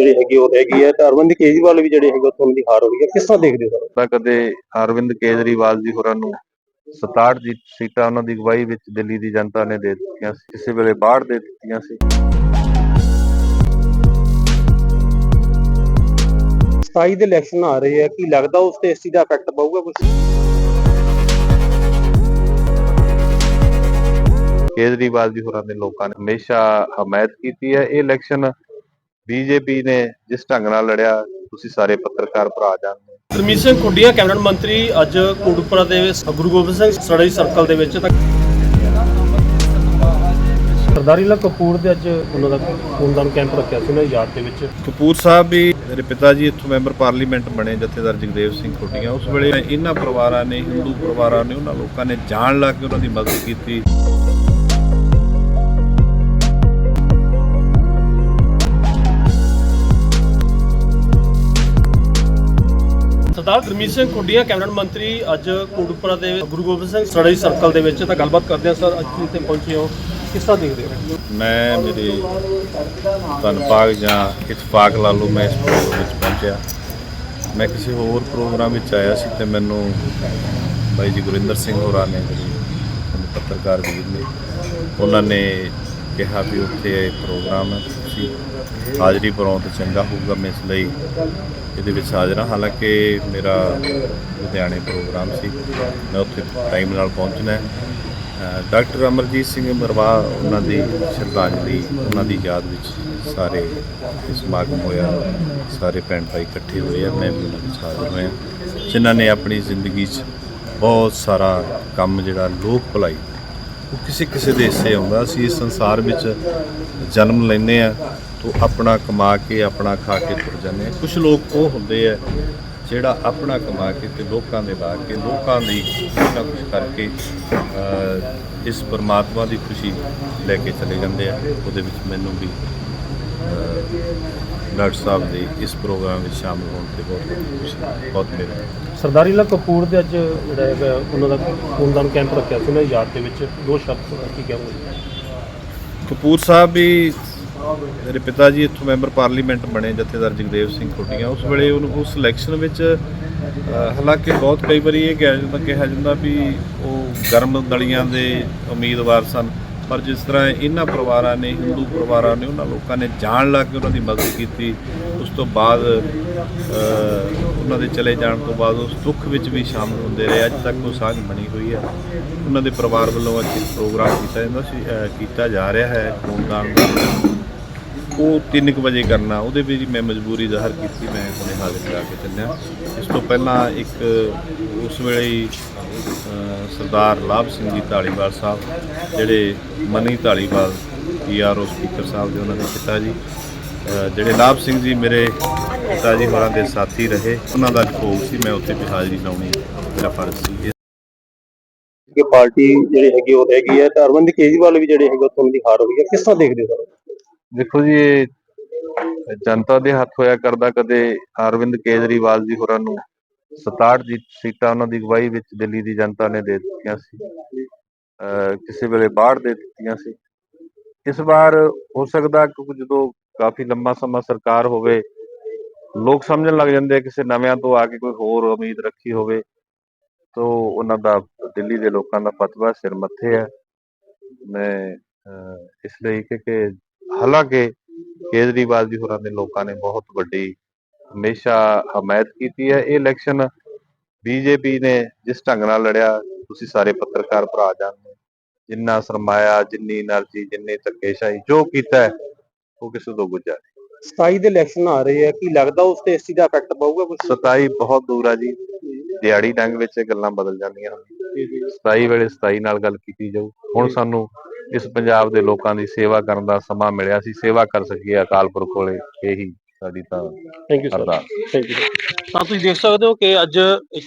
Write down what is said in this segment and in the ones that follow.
ਜਿਹੜੀ ਹੈਗੀ ਉਹ ਰਹਿ ਗਈ ਹੈ ਤੇ ਅਰਵਿੰਦ ਕੇਜਰੀਵਾਲ ਵੀ ਜਿਹੜੇ ਹੈਗੇ ਉੱਥੋਂ ਦੀ ਹਾਰ ਹੋਈ ਹੈ ਕਿਸ ਤਰ੍ਹਾਂ ਦੇਖਦੇ ਹੋ ਤਾਂ ਕਦੇ ਅਰਵਿੰਦ ਕੇਜਰੀਵਾਲ ਜੀ ਹੋਰਾਂ ਨੂੰ 67 ਜੀ ਸੀਟਾਂ ਉਹਨਾਂ ਦੀ ਅਗਵਾਈ ਵਿੱਚ ਦਿੱਲੀ ਦੀ ਜਨਤਾ ਨੇ ਦੇ ਦਿੱਤੀਆਂ ਸੀ ਕਿਸੇ ਵੇਲੇ 62 ਦੇ ਦਿੱਤੀਆਂ ਸੀ। 27 ਦੇ ਇਲੈਕਸ਼ਨ ਆ ਰਹੇ ਆ ਕੀ ਲੱਗਦਾ ਉਸ ਤੇ ਇਸ ਚੀਜ਼ ਦਾ ਇਫੈਕਟ ਪਊਗਾ ਕੁਝ ਕੇਜਰੀਵਾਲ ਜੀ ਹੋਰਾਂ ਦੇ ਲੋਕਾਂ ਨੇ ਹਮੇਸ਼ਾ ਹਮਾਇਤ ਕੀਤੀ ਹੈ ਇਹ ਇਲੈਕਸ਼ਨ ਬੀਜੇਪੀ ਨੇ ਜਿਸ ਢੰਗ ਨਾਲ ਲੜਿਆ ਤੁਸੀਂ ਸਾਰੇ ਪੱਤਰਕਾਰ ਭਰਾ ਜਾਣਦੇ ਹੋ। ਗੁਰਮੀਤ ਸਿੰਘ ਕੁੰਡੀਆਂ ਕੈਬਨਿਟ ਮੰਤਰੀ ਅੱਜ ਕੋਟਕਪੁਰਾ ਦੇ ਗੁਰੂ ਗੋਬਿੰਦ ਸਿੰਘ ਸਟੱਡੀ ਸਰਕਲ ਦੇ ਵਿੱਚ ਤਾਂ ਸਰਦਾਰੀ ਲਾ ਕਪੂਰ ਦੇ ਅੱਜ ਉਹਨਾਂ ਦਾ ਖੂਨਦਾਨ ਕੈਂਪ ਰੱਖਿਆ ਸੀ ਉਹਨਾਂ ਦੀ ਯਾਦ ਦੇ ਵਿੱਚ। ਕਪੂਰ ਸਾਹਿਬ ਵੀ ਮੇਰੇ ਪਿਤਾ ਜੀ ਇੱਥੋਂ ਮੈਂਬਰ ਪਾਰਲੀਮੈਂਟ ਬਣੇ ਜਥੇਦਾਰ ਜਗਦੇਵ ਸਿੰਘ ਖੋਟੀਆਂ ਉਸ ਵੇਲੇ ਇਹਨਾਂ ਪਰਿਵਾਰਾਂ ਨੇ ਹਿੰਦੂ ਪਰਿਵਾਰਾਂ ਨੇ ਉਹਨਾਂ ਲੋਕਾਂ ਨੇ ਜਾਣ ਲਾ ਕੇ ਉਹਨਾਂ ਦੀ ਮਦਦ ਕੀਤੀ। ਸਰਦਾਰ ਗੁਰਮੀਤ ਸਿੰਘ ਕੁੰਡੀਆਂ, ਕੈਬਨਿਟ ਮੰਤਰੀ ਅੱਜ ਕੋਟਕਪੁਰਾ ਦੇ ਗੁਰੂ ਗੋਬਿੰਦ ਸਿੰਘ ਸਟੱਡੀ ਸਰਕਲ ਦੇ ਵਿੱਚ ਤਾਂ ਗੱਲਬਾਤ ਕਰਦੇ ਹਾਂ। ਸਰ, ਅੱਜ ਇੱਥੇ ਪਹੁੰਚੇ ਹੋ। ਕਿਸ ਤਰ੍ਹਾਂ ਦੇਖਦੇ ਹੋ? ਮੈਂ ਮੇਰੇ ਧੰਨਵਾਦ ਜਾਂ ਇਤਫਾਕ ਲਾ ਲਓ ਮੈਂ ਇਸ ਪ੍ਰੋਗਰਾਮ ਵਿੱਚ ਪਹੁੰਚਿਆ। ਮੈਂ ਕਿਸੇ ਹੋਰ ਪ੍ਰੋਗਰਾਮ ਵਿੱਚ ਆਇਆ ਸੀ ਤੇ ਮੈਨੂੰ ਬਾਈ ਜੀ ਗੁਰਿੰਦਰ ਸਿੰਘ ਹੋਰਾਂ ਨੇ ਪੱਤਰਕਾਰ ਵੀਰ ਨੇ, ਉਹਨਾਂ ਨੇ ਕਿਹਾ ਵੀ ਉੱਥੇ ਇਹ ਪ੍ਰੋਗਰਾਮ ਹੈ, ਤੁਸੀਂ ਹਾਜ਼ਰੀ ਭਰੋ ਤਾਂ ਚੰਗਾ ਹੋਊਗਾ ਮੈਂ ਇਸ ਲਈ ਇਹਦੇ ਵਿੱਚ ਹਾਜ਼ਰ ਹਾਂ। ਹਾਲਾਂਕਿ ਮੇਰਾ ਲੁਧਿਆਣੇ ਪ੍ਰੋਗਰਾਮ ਸੀ, ਮੈਂ ਉੱਥੇ ਟਾਈਮ ਨਾਲ ਪਹੁੰਚਣਾ ਹੈ। ਡਾਕਟਰ ਅਮਰਜੀਤ ਸਿੰਘ ਮਰਵਾ, ਉਹਨਾਂ ਦੀ ਸ਼ਰਧਾਂਜਲੀ, ਉਹਨਾਂ ਦੀ ਯਾਦ ਵਿੱਚ ਸਾਰੇ ਸਮਾਗਮ ਹੋਇਆ। ਸਾਰੇ ਭੈਣ ਭਾਈ ਇਕੱਠੇ ਹੋਏ ਆ, ਮੈਂ ਵੀ ਉਹਨਾਂ ਵਿੱਚ ਹਾਜ਼ਰ ਹੋਇਆ। ਜਿਨ੍ਹਾਂ ਨੇ ਆਪਣੀ ਜ਼ਿੰਦਗੀ 'ਚ ਬਹੁਤ ਸਾਰਾ ਕੰਮ ਜਿਹੜਾ ਲੋਕ ਭਲਾਈ ਉਹ ਕਿਸੇ ਕਿਸੇ ਦੇ ਹਿੱਸੇ ਆਉਂਦਾ। ਅਸੀਂ ਇਸ ਸੰਸਾਰ ਵਿੱਚ ਜਨਮ ਲੈਂਦੇ ਆ ਤੋਂ ਆਪਣਾ ਕਮਾ ਕੇ, ਆਪਣਾ ਖਾ ਕੇ ਤੁਰ ਜਾਂਦੇ ਆ ਕੁਝ ਲੋਕ ਉਹ ਹੁੰਦੇ ਆ ਜਿਹੜਾ ਆਪਣਾ ਕਮਾ ਕੇ ਤੇ ਲੋਕਾਂ ਦੇ ਲਾ ਕੇ, ਲੋਕਾਂ ਦੀ ਕੁਛ ਨਾ ਕੁਛ ਕਰਕੇ ਇਸ ਪਰਮਾਤਮਾ ਦੀ ਖੁਸ਼ੀ ਲੈ ਕੇ ਚਲੇ ਜਾਂਦੇ ਆ। ਉਹਦੇ ਵਿੱਚ ਮੈਨੂੰ ਵੀ ਡਾਕਟਰ ਸਾਹਿਬ ਦੇ ਇਸ ਪ੍ਰੋਗਰਾਮ ਵਿੱਚ ਸ਼ਾਮਲ ਹੋਣ ਤੇ ਬਹੁਤ ਬਹੁਤ ਖੁਸ਼ੀ ਬਹੁਤ ਮੇਰੇ ਸਰਦਾਰੀ ਲਾ ਕਪੂਰ ਦੇ ਅੱਜ ਜਿਹੜਾ ਹੈਗਾ ਉਹਨਾਂ ਦਾ ਖੂਨਦਾਨ ਕੈਂਪ ਰੱਖਿਆ ਸੀ ਦੀ ਯਾਦ ਦੇ ਵਿੱਚ। ਦੋ ਸ਼ਬਦ ਕੀ ਕਹੋਗੇ ਕਪੂਰ ਸਾਹਿਬ ਵੀ ਮੇਰੇ ਪਿਤਾ ਜੀ ਇੱਥੋਂ ਮੈਂਬਰ ਪਾਰਲੀਮੈਂਟ ਬਣੇ ਜਥੇਦਾਰ ਜਗਦੇਵ ਸਿੰਘ ਖੋਟੀਆਂ। ਉਸ ਵੇਲੇ ਉਹਨੂੰ ਉਸ ਇਲੈਕਸ਼ਨ ਵਿੱਚ ਹਾਲਾਂਕਿ ਬਹੁਤ ਕਈ ਵਾਰੀ ਇਹ ਕਿਹਾ ਜਾਂਦਾ ਕਿਹਾ ਜਾਂਦਾ ਵੀ ਉਹ ਗਰਮ ਦਲੀਆਂ ਦੇ ਉਮੀਦਵਾਰ ਸਨ। ਪਰ ਜਿਸ ਤਰ੍ਹਾਂ ਇਹਨਾਂ ਪਰਿਵਾਰਾਂ ਨੇ, ਹਿੰਦੂ ਪਰਿਵਾਰਾਂ ਨੇ, ਉਹਨਾਂ ਲੋਕਾਂ ਨੇ ਜਾਣ ਲਾ ਕੇ ਉਹਨਾਂ ਦੀ ਮਦਦ ਕੀਤੀ, ਉਸ ਤੋਂ ਬਾਅਦ ਉਹਨਾਂ ਦੇ ਚਲੇ ਜਾਣ ਤੋਂ ਬਾਅਦ ਉਸ ਦੁੱਖ ਵਿੱਚ ਵੀ ਸ਼ਾਮਲ ਹੁੰਦੇ ਰਹੇ। ਅੱਜ ਤੱਕ ਉਹ ਸਾਂਝ ਬਣੀ ਹੋਈ ਹੈ। ਉਹਨਾਂ ਦੇ ਪਰਿਵਾਰ ਵੱਲੋਂ ਅੱਜ ਪ੍ਰੋਗਰਾਮ ਕੀਤਾ ਜਾਂਦਾ ਸੀ ਕੀਤਾ ਜਾ ਰਿਹਾ ਹੈ, ਖੂਨਦਾਨ ਦਾ। ਉਹ 3 ਵਜੇ ਕਰਨਾ, ਉਹਦੇ ਵਿੱਚ ਮੈਂ ਮਜਬੂਰੀ ਜ਼ਾਹਰ ਕੀਤੀ, ਮੈਂ ਹੁਣੇ ਹਾਜ਼ਰ ਕਰਾ ਕੇ ਚੱਲਿਆ। ਇਸ ਤੋਂ ਪਹਿਲਾਂ ਇੱਕ ਉਸ ਵੇਲੇ ਹੀ ਸਰਦਾਰ ਲਾਭ ਸਿੰਘ ਜੀ ਢਾਲੀਵਾਲ ਸਾਹਿਬ ਜਿਹੜੇ ਮਨੀ ਢਾਲੀਵਾਲ ਪੀਆਰਓ ਸਪੀਕਰ ਸਾਹਿਬ ਦੇ ਉਹਨਾਂ ਦੇ ਪਿਤਾ ਜੀ ਜਿਹੜੇ ਲਾਭ ਸਿੰਘ ਜੀ ਮੇਰੇ ਪਿਤਾ ਜੀ ਹੋਰਾਂ ਦੇ ਸਾਥੀ ਰਹੇ ਉਹਨਾਂ ਦਾ ਭੋਗ ਸੀ ਮੈਂ ਉੱਥੇ ਵੀ ਹਾਜ਼ਰੀ ਲਾਉਣੀ ਮੇਰਾ ਫਰਜ਼ ਸੀ। ਕਿ ਪਾਰਟੀ ਜਿਹੜੀ ਹੈਗੀ ਉਹ ਰਹਿ ਗਈ ਹੈ ਤੇ ਅਰਵਿੰਦ ਕੇਜਰੀਵਾਲ ਵੀ ਜਿਹੜੇ ਹੈਗੇ ਉੱਥੋਂ ਦੀ ਹਾਰ ਹੋਈ ਹੈ ਕਿਸ ਤਰ੍ਹਾਂ ਦੇਖਦੇ ਹੋ? ਦੇਖੋ ਜੀ ਇਹ ਜਨਤਾ ਦੇ ਹੱਥ ਹੋਇਆ ਕਰਦਾ ਕਦੇ ਅਰਵਿੰਦ ਕੇਜਰੀਵਾਲ ਜੀ ਹੋਰਾਂ ਨੂੰ। 67 ਸੀਟਾਂ ਉਹਨਾਂ ਦੀ ਅਗਵਾਈ ਵਿੱਚ ਦਿੱਲੀ ਦੀ ਜਨਤਾ ਨੇ ਦੇ ਦਿੱਤੀਆਂ ਸੀ। ਕਿਸੇ ਵੇਲੇ 62 ਦੇ ਦਿੱਤੀਆਂ ਸੀ। ਇਸ ਵਾਰ ਹੋ ਸਕਦਾ ਕਿ ਜਦੋਂ ਕਾਫੀ ਲੰਮਾ ਸਮਾਂ ਸਰਕਾਰ ਹੋਵੇ, ਲੋਕ ਸਮਝਣ ਲੱਗ ਜਾਂਦੇ ਕਿਸੇ ਨਵਿਆਂ ਤੋਂ ਆ ਕੇ ਕੋਈ ਹੋਰ ਉਮੀਦ ਰੱਖੀ ਹੋਵੇ, ਤੋ ਉਹਨਾਂ ਦਾ ਦਿੱਲੀ ਦੇ ਲੋਕਾਂ ਦਾ ਫਤਵਾ ਸਿਰ ਮੱਥੇ ਹੈ ਮੈਂ, ਅਹ ਇਸ ਲਈ ਕਿ ਹਾਲਾਂਕਿ ਕੇਜਰੀਵਾਲ ਜੀ ਹੋਰਾਂ ਦੇ ਲੋਕਾਂ ਨੇ ਬਹੁਤ ਵੱਡੀ ਹਮੇਸ਼ਾ ਹਮਾਇਤ ਕੀਤੀ ਹੈ। ਇਹ ਇਲੈਕਸ਼ਨ ਬੀਜੇਪੀ ਨੇ ਜਿਸ ਢੰਗ ਨਾਲ ਲੜਿਆ ਤੁਸੀਂ ਸਾਰੇ ਪੱਤਰਕਾਰ ਭਰਾ ਜਾਣਦੇ ਜਿੰਨਾ ਸਰਮਾਇਆ ਜਿੰਨੀ એનર્ਜੀ ਜਿੰਨੇ ਧੱਕੇਸ਼ਾਹੀ ਜੋ ਕੀਤਾ ਉਹ ਕਿਸੇ ਤੋਂ ਗੁਜਾ 27 ਦੇ ਇਲੈਕਸ਼ਨ ਆ ਰਹੇ ਆ ਕੀ ਲੱਗਦਾ ਉਸ ਤੇ ਇਸ ਦਾ ਇਫੈਕਟ ਪਊਗਾ ਕੁਝ 27 ਬਹੁਤ ਦੂਰ ਆ ਜੀ। ਦਿਹਾੜੀ ਡੰਗ ਵਿੱਚ ਇਹ ਗੱਲਾਂ ਬਦਲ ਜਾਂਦੀਆਂ। ਹਨ 27 ਵੇਲੇ 27 ਨਾਲ ਗੱਲ ਕੀਤੀ ਜਾਊ। ਹੁਣ ਸਾਨੂੰ ਇਸ ਪੰਜਾਬ ਦੇ ਲੋਕਾਂ ਦੀ ਸੇਵਾ ਕਰਨ ਦਾ ਸਮਾਂ ਮਿਲਿਆ ਸੀ। ਸੇਵਾ ਕਰ ਸਕੀਏ ਅਕਾਲ ਪੁਰਖ ਕੋਲੇ ਇਹੀ। ਸਾਡੀ ਤਾਂ ਥੈਂਕ ਯੂ ਸਰ ਅਰਦਾਸ ਥੈਂਕ ਯੂ ਤਾਂ ਤੁਸੀਂ ਦੇਖ ਸਕਦੇ ਹੋ ਕਿ ਅੱਜ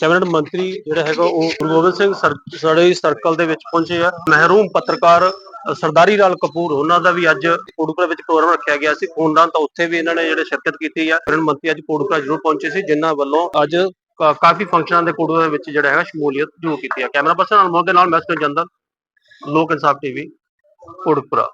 ਕੈਬਨਿਟ ਮੰਤਰੀ ਜਿਹੜਾ ਹੈਗਾ ਉਹ ਗੁਰੂ ਗੋਬਿੰਦ ਸਿੰਘ ਸਟੱਡੀ ਸਰਕਲ ਦੇ ਵਿੱਚ ਪਹੁੰਚੇ ਆ। ਮਹਿਰੂਮ ਪੱਤਰਕਾਰ ਅ, ਸਰਦਾਰੀ ਲਾਲ ਕਪੂਰ ਉਹਨਾਂ ਦਾ ਵੀ ਅੱਜ ਕੋਟਕਪੁਰਾ ਵਿੱਚ ਪ੍ਰੋਗਰਾਮ ਰੱਖਿਆ ਗਿਆ ਸੀ। ਖੂਨਦਾਨ ਤਾਂ ਉੱਥੇ ਵੀ ਇਹਨਾਂ ਨੇ ਜਿਹੜੇ ਸ਼ਿਰਕਤ ਕੀਤੀ ਆ। ਕੈਬਨਿਟ ਮੰਤਰੀ ਅੱਜ ਕੋਟਕਪੁਰਾ ਜ਼ਰੂਰ ਪਹੁੰਚੇ ਸੀ ਜਿਨ੍ਹਾਂ ਵੱਲੋਂ ਅੱਜ ਕਾ- ਕਾਫੀ ਫੰਕਸ਼ਨਾਂ ਦੇ ਕੋਟਕਪੁਰਾ ਵਿੱਚ ਜਿਹੜਾ ਹੈਗਾ ਸ਼ਮੂਲੀਅਤ ਜ਼ਰੂਰ ਕੀਤੀ ਆ। ਕੈਮਰਾ ਪਰਸਨ ਅਨਮੋਲ ਦੇ ਨਾਲ ਮੈਂ ਜੰਦਲ ਲੋਕ ਇਨਸਾਫ ਟੀਵੀ ਕੋਟਕਪੁਰਾ।